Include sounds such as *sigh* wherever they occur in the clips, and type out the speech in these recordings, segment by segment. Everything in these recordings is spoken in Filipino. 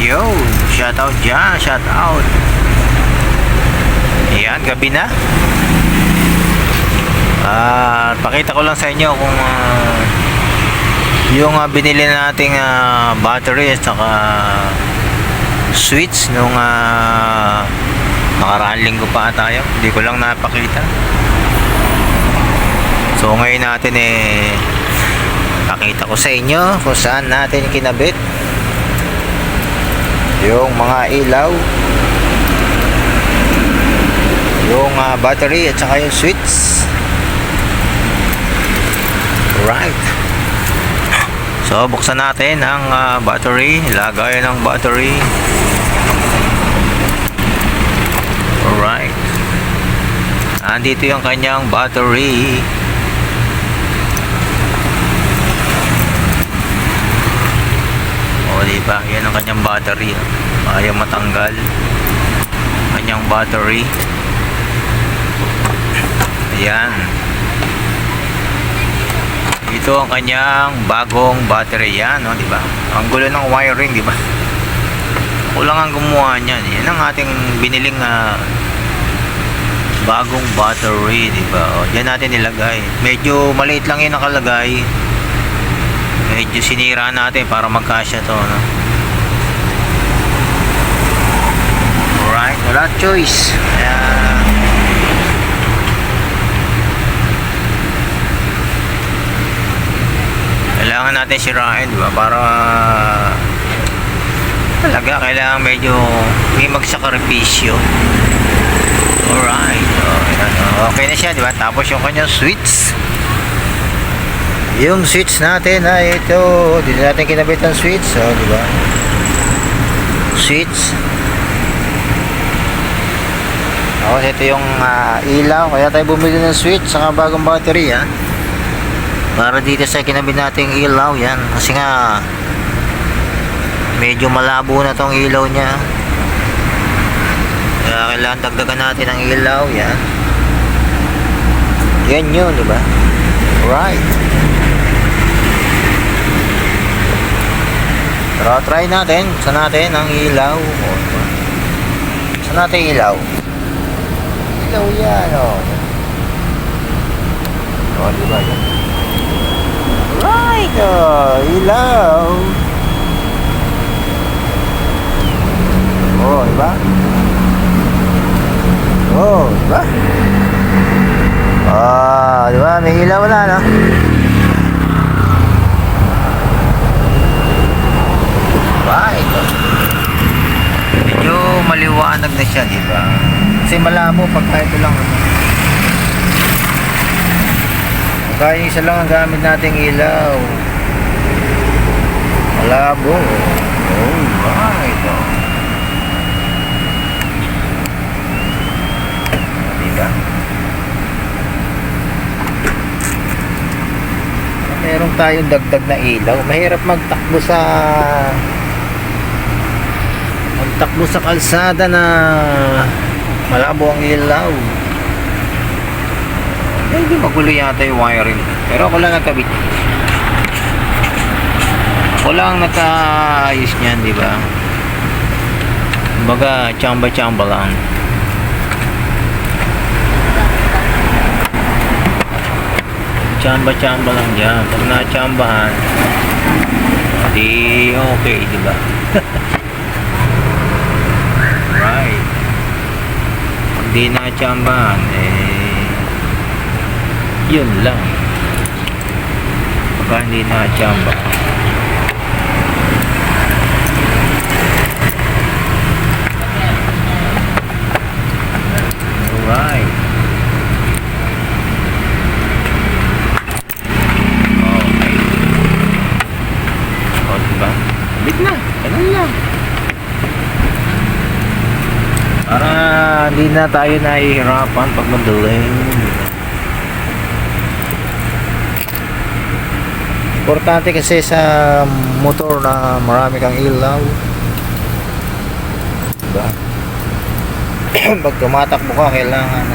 Yo, shout out dyan, shout out. Ayan, gabi na. Ah, pakita ko lang sa inyo kung ah, yung ah, binili nating ah, battery at saka switch nung uh, nakaraan linggo pa tayo. Hindi ko lang napakita. So ngayon natin eh pakita ko sa inyo kung saan natin kinabit yung mga ilaw. Yung ah, battery at saka yung switch. Right. So buksan natin ang ah, battery. Lagay ng battery. Alright andito yung kanyang battery diba yan ang kanyang battery ah. ayaw matanggal kanyang battery Ayan. Ito ang kanyang bagong battery yan, no, di ba? Ang gulo ng wiring, di ba? Ako lang ang gumawa niyan. Yan ang ating biniling ah, bagong battery, di ba? O, diyan natin nilagay. Medyo maliit lang 'yung nakalagay. Medyo sinira natin para magkasya to, no? Alright, wala choice. Ayan. kailangan natin sirain di ba? Para talaga kailangan medyo may magsakripisyo. Alright. Okay na siya di ba? Tapos yung kanyang switch yung switch natin ay ito dito natin kinabit ang switch oh, di ba? Switch tapos ito yung ah, ilaw. Kaya tayo bumili ng switch saka bagong battery ha para dito sa kinabi nating ilaw yan. Kasi nga medyo malabo na tong ilaw niya. Kaya kailangan dagdagan natin ang ilaw yan. Yan yun di ba? Right pero try natin sa natin ang ilaw o, sa natin ilaw ilaw yan o o diba yan Right, oh, ilaw. Oh, diba? Oh, diba? Ah, diba? May ilaw na, no? Right. Medyo maliwanag na siya, diba? Kasi malabo pagka ito lang. ano. Kaya isa lang ang gamit nating ilaw. Malabo. Oh, right. Oh. Diba? Meron tayong dagdag na ilaw. Mahirap magtakbo sa magtakbo sa kalsada na malabo ang ilaw. Medyo magulo yata yung wiring. Pero ako lang nagkabit. Ako lang nakaayos niyan, di ba? Kumbaga, chamba-chamba lang. Chamba-chamba lang dyan. Pag na-chambahan, di okay, di ba? *laughs* right. Pag di na-chambahan, eh, yun lang. Baka hindi na chamba alright okay o diba bit na ganun lang para na tayo nahihirapan pag madaling Importante kasi sa motor na marami kang ilaw. Diba? *clears throat* Pag tumatakbo ka, kailangan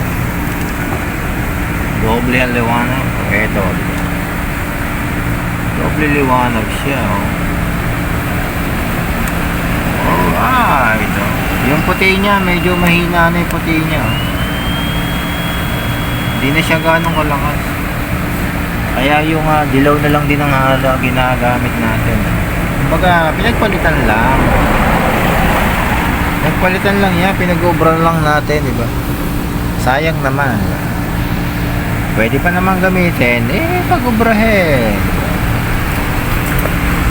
doble ang liwanag. Ito. Doble liwanag siya. Oh. Puti niya, medyo mahina na yung puti niya. Hindi na siya ganong kalakas. Kaya yung ah, dilaw na lang din ang hala ginagamit natin. Kumbaga, pinagpalitan lang. Nagpalitan lang yan, pinag-obra lang natin, di ba? Sayang naman. Pwede pa naman gamitin, eh, pag-obrahin.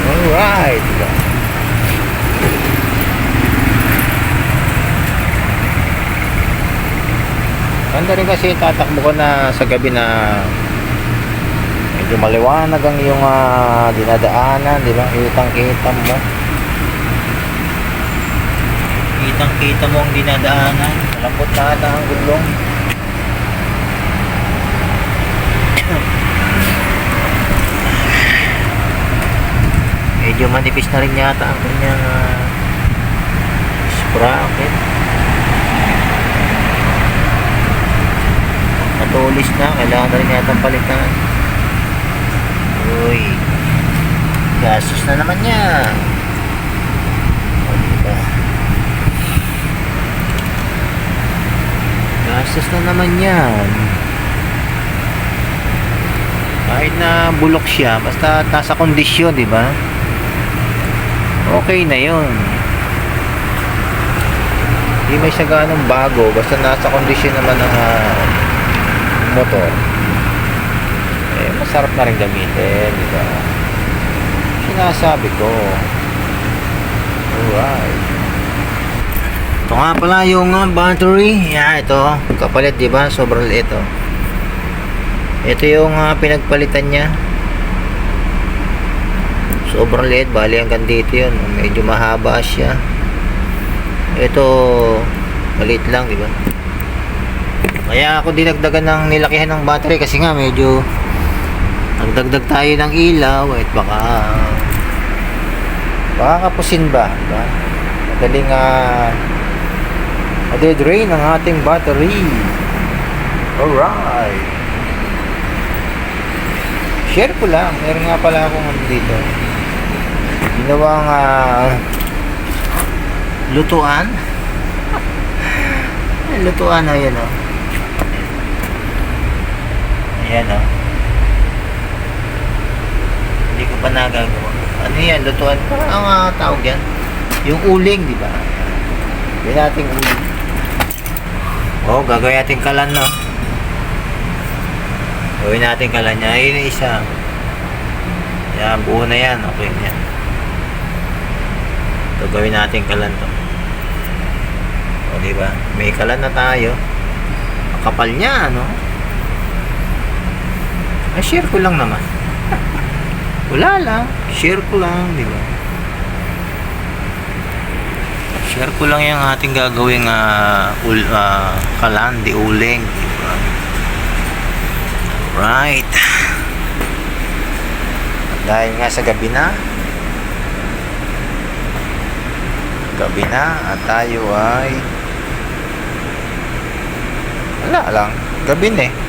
Alright. diba? Ganda rin kasi tatakbo ko na sa gabi na medyo maliwanag ang iyong ah, dinadaanan, di ba? Kitang kita mo. Kitang kita mo ang dinadaanan. Malambot na ata ang gulong. Medyo manipis na rin yata ang kanyang ah, sprocket. Matulis na, kailangan na rin yata palitan. Uy, gastos na naman niya. O, diba? Gastos na naman yan. Kahit na bulok siya, basta nasa kondisyon, di ba? Okay na yun. Hindi may siya ganong bago, basta nasa kondisyon naman ng ah, motor. Eh, masarap na rin gamitin, di? Sinasabi ko. Alright. Ito nga pala yung ah, battery. Yeah, ito. Kapalit, di ba? Sobrang liit, oh. Ito yung ah, pinagpalitan niya. Sobrang liit. Bali hanggang dito yun. Medyo mahaba siya. Ito, maliit lang, di ba? Kaya ako dinagdagan ng nilakihan ng battery kasi nga medyo nagdagdag tayo ng ilaw at baka baka kapusin ba? Diba? Madaling uh, drain ang ating battery. Alright. Share ko lang. Meron nga pala akong ano dito. Ginawang ah, lutuan. *laughs* lutuan na yun oh. Ayan oh. Hindi ko pa nagagawa. Ano yan? Lutuan? Parang ang ah, tawag yan. Yung uling, di ba? Yan nating uling. Oh, gagawin natin kalan no. Gawin natin kalan niya. Ayun yung isa. Yan, buo na yan. Okay na yan. Ito, gawin natin kalan to. O, di ba? May kalan na tayo. Kapal niya, ano? Ay, share ko lang naman. *laughs* Wala lang. Share ko lang, di ba? Share ko lang yung ating gagawing uh, ul, ah, kalan, di uling, di ba? Right. Dahil nga sa gabi na, gabi na at tayo ay wala lang, gabi na eh.